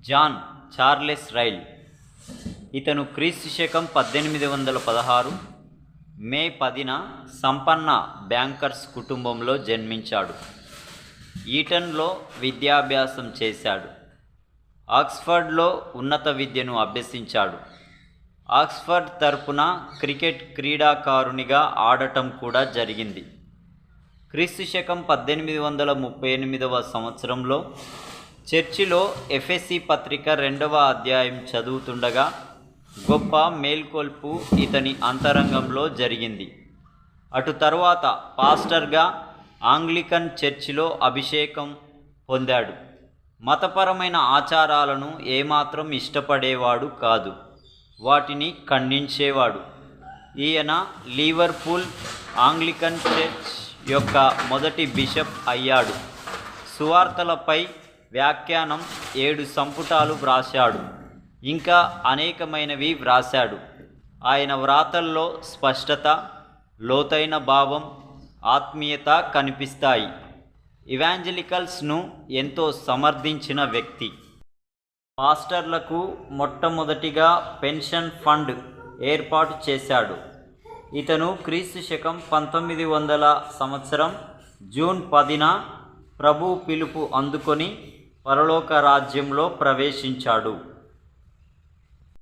John Charles rail. ఇతను క్రీస్తు శకం పద్దెనిమిది వందల పదహారు మే పదిన సంపన్న బ్యాంకర్స్ కుటుంబంలో జన్మించాడు. ఈటన్లో విద్యాభ్యాసం చేశాడు. ఆక్స్ఫర్డ్లో ఉన్నత విద్యను అభ్యసించాడు. ఆక్స్ఫర్డ్ తరపున క్రికెట్ క్రీడాకారునిగా ఆడటం కూడా జరిగింది. క్రీస్తు శకం పద్దెనిమిది వందల ముప్పై ఎనిమిదవ సంవత్సరంలో చర్చిలో ఎఫ్ఎస్సి పత్రిక రెండవ అధ్యాయం చదువుతుండగా గొప్ప మేల్కొల్పు ఇతని అంతరంగంలో జరిగింది. అటు తరువాత పాస్టర్గా ఆంగ్లికన్ చర్చిలో అభిషేకం పొందాడు. మతపరమైన ఆచారాలను ఏమాత్రం ఇష్టపడేవాడు కాదు. వాటిని ఖండించేవాడు. ఈయన లీవర్పూల్ ఆంగ్లికన్ చర్చ్ యొక్క మొదటి బిషప్ అయ్యాడు. సువార్తలపై వ్యాఖ్యానం ఏడు సంపుటాలు వ్రాశాడు. ఇంకా అనేకమైనవి వ్రాశాడు. ఆయన వ్రాతల్లో స్పష్టత లోతైన భావం ఆత్మీయత కనిపిస్తాయి. ఇవాంజలికల్స్ను ఎంతో సమర్థించిన వ్యక్తి. పాస్టర్లకు మొట్టమొదటిగా పెన్షన్ ఫండ్ ఏర్పాటు చేశాడు. ఇతను క్రీస్తు శకం పంతొమ్మిది వందల సంవత్సరం జూన్ పదిన ప్రభు పిలుపు అందుకొని పరలోక రాజ్యంలో ప్రవేశించాడు.